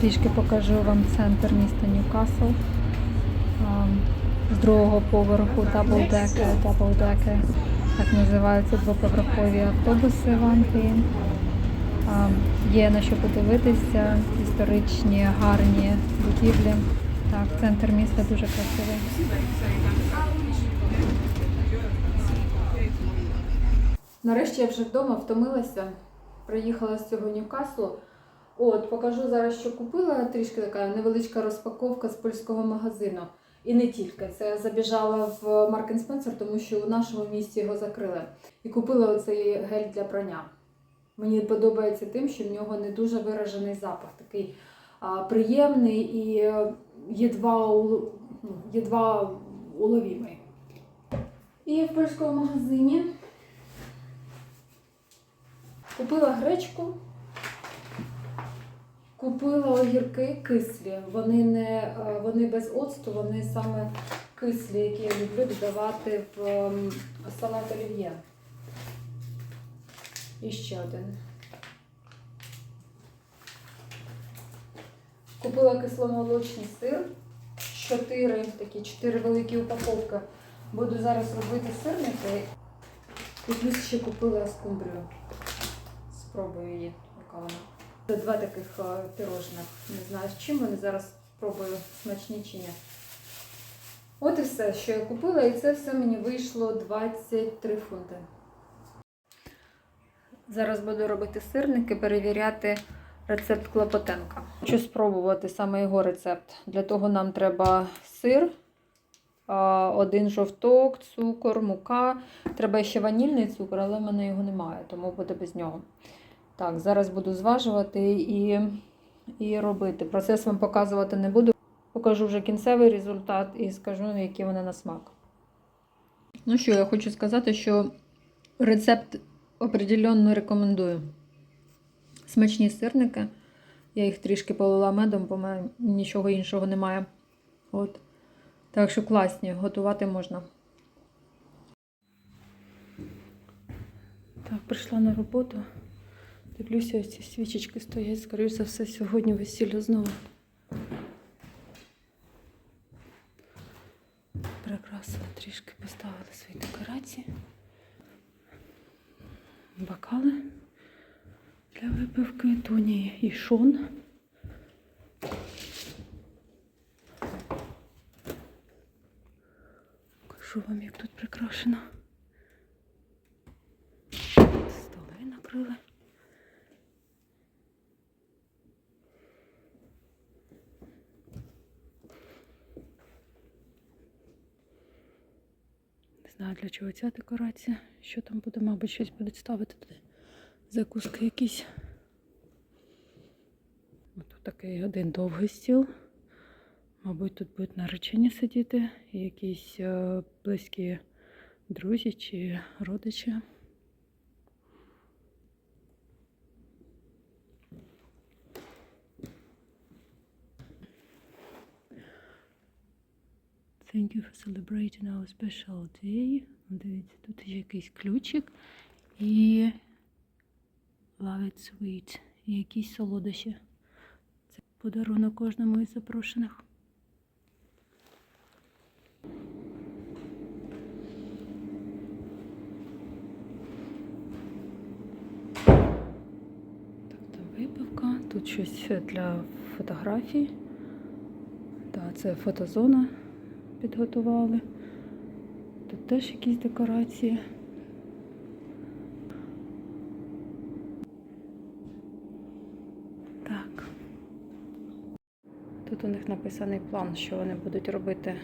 Трішки покажу вам центр міста Ньюкасл. З другого поверху даблдеки, даблдеки, так називаються двоповерхові автобуси в Англії. Є на що подивитися, історичні, гарні будівлі. Так, центр міста дуже красивий. Нарешті я вже вдома втомилася. Приїхала з цього Ньюкаслу. От, покажу зараз, що купила. Трішки така невеличка розпаковка з польського магазину. І не тільки. Це я забіжала в Маркен Спенсер, тому що у нашому місті його закрили. І купила оцей гель для прання. Мені подобається тим, що в нього не дуже виражений запах, такий а, приємний і е, єдва, ну, єдва уловімий. І в польському магазині Купила гречку, купила огірки кислі. Вони не е, вони без оцту, вони саме кислі, які я люблю додавати в ем, салат олів'є. І ще один. Купила кисломолочний сир. Чотири такі, чотири великі упаковки. Буду зараз робити сирники. І плюс ще купила скумбрію. Спробую її, яка вона. Це два таких е, пірожних. Не знаю з чим вони зараз спробую смачні чи ні. От і все, що я купила, і це все мені вийшло 23 фунти. Зараз буду робити сирники, перевіряти рецепт Клопотенка. Хочу спробувати саме його рецепт. Для того нам треба сир, один жовток, цукор, мука. Треба ще ванільний цукор, але в мене його немає, тому буде без нього. Так, зараз буду зважувати і, і робити. Процес вам показувати не буду. Покажу вже кінцевий результат і скажу, які вони на смак. Ну що, я хочу сказати, що рецепт определенно рекомендую. Смачні сирники. Я їх трішки полила медом, бо в мене нічого іншого немає. От. Так що класні, готувати можна. Так, прийшла на роботу. Дивлюся, ось ці свічечки стоять, скоріш за все, сьогодні весілля знову. Прикрасила трішки, поставила свої декорації. Бокали для випивки, Тоні і Шон. Покажу вам, як тут прикрашено. Не знаю, для чого ця декорація. Що там буде, мабуть, щось будуть ставити туди. Закуски якісь. Тут такий один довгий стіл. Мабуть, тут будуть наречені сидіти і якісь е, близькі друзі чи родичі. Thank you for celebrating our special day. Дивіться, тут є якийсь ключик і Love it sweet. І якісь солодощі. Це подарунок кожному із запрошених. Випивка. Тут щось для фотографій. Так, це фотозона підготували. Тут теж якісь декорації. Так. Тут у них написаний план, що вони будуть робити.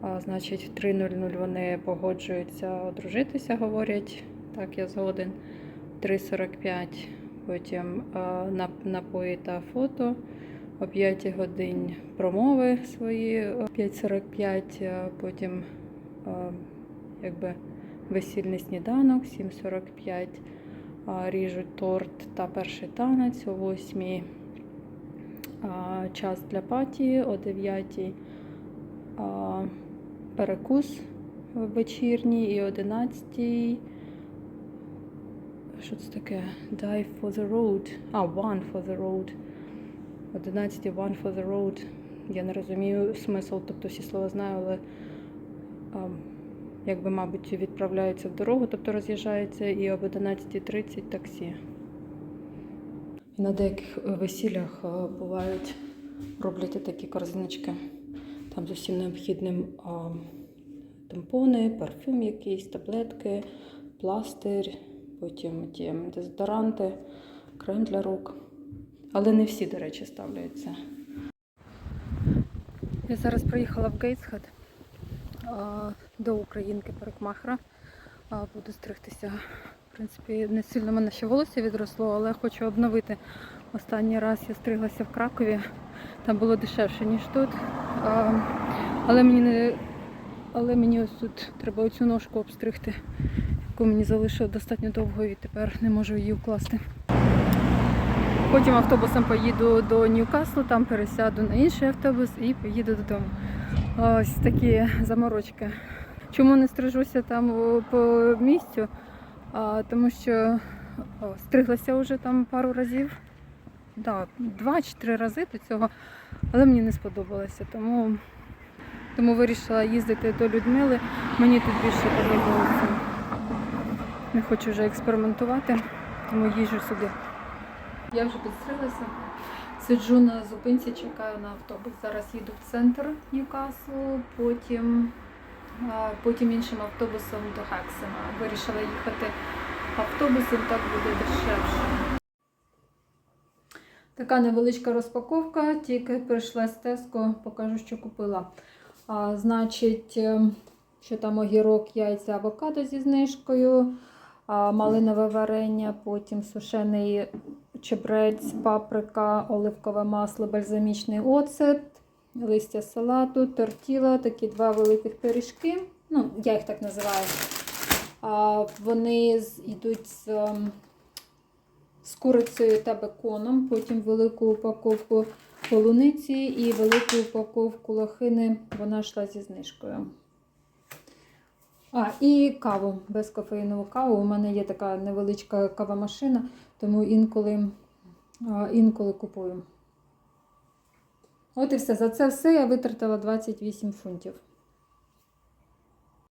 А, значить, в 3.00 вони погоджуються одружитися, говорять. Так, я згоден. 3.45 потім а, нап- напої та фото. О 5 годин промови свої, о 5.45, потім якби весільний сніданок, 7.45 ріжуть торт та перший танець, о 8 час для паті, о 9 а, перекус вечірній і о 11 що це таке? Die for the road. А, one for the road. 11 One for the road. Я не розумію смисл, тобто всі слова знаю, але а, якби, мабуть, відправляється в дорогу, тобто роз'їжджається, і об 11.30 таксі. На деяких е, весіллях е, бувають, роблять такі корзиночки. Там з усім необхідним а, тампони, парфюм якийсь, таблетки, пластир, потім ті дезодоранти, крем для рук. Але не всі, до речі, ставляються. Я зараз приїхала в Гейтсхед до українки парикмахера. Буду стригтися. В принципі, не сильно мене ще волосся відросло, але хочу обновити. Останній раз я стриглася в Кракові. Там було дешевше, ніж тут. Але мені не. Але мені ось тут треба оцю ножку обстригти, яку мені залишили достатньо довго і тепер не можу її укласти. Потім автобусом поїду до Ньюкаслу, там пересяду на інший автобус і поїду додому. Ось такі заморочки. Чому не стрижуся там по місцю? А, тому що о, стриглася вже там пару разів. Да, два чи три рази до цього, але мені не сподобалося. Тому, тому вирішила їздити до Людмили. Мені тут більше подобається. Не хочу вже експериментувати, тому їжджу сюди. Я вже підстриглася. Сиджу на зупинці, чекаю на автобус. Зараз їду в центр Ньюкаслу, потім, потім іншим автобусом до Хексена. Вирішила їхати автобусом, так буде дешевше. Така невеличка розпаковка, тільки прийшла з Теско, покажу, що купила. А, значить, е, що там огірок, яйця, авокадо зі знижкою, а, малинове варення, потім сушений чебрець, паприка, оливкове масло, бальзамічний оцет, листя салату, тортіла, такі два великих пиріжки. Ну, я їх так називаю. А, вони йдуть з, ем, з курицею та беконом, потім велику упаковку полуниці і велику упаковку лохини. Вона йшла зі знижкою. А, і каву, безкофеїнову каву. У мене є така невеличка кавомашина, тому інколи, інколи купую. От і все. За це все я витратила 28 фунтів.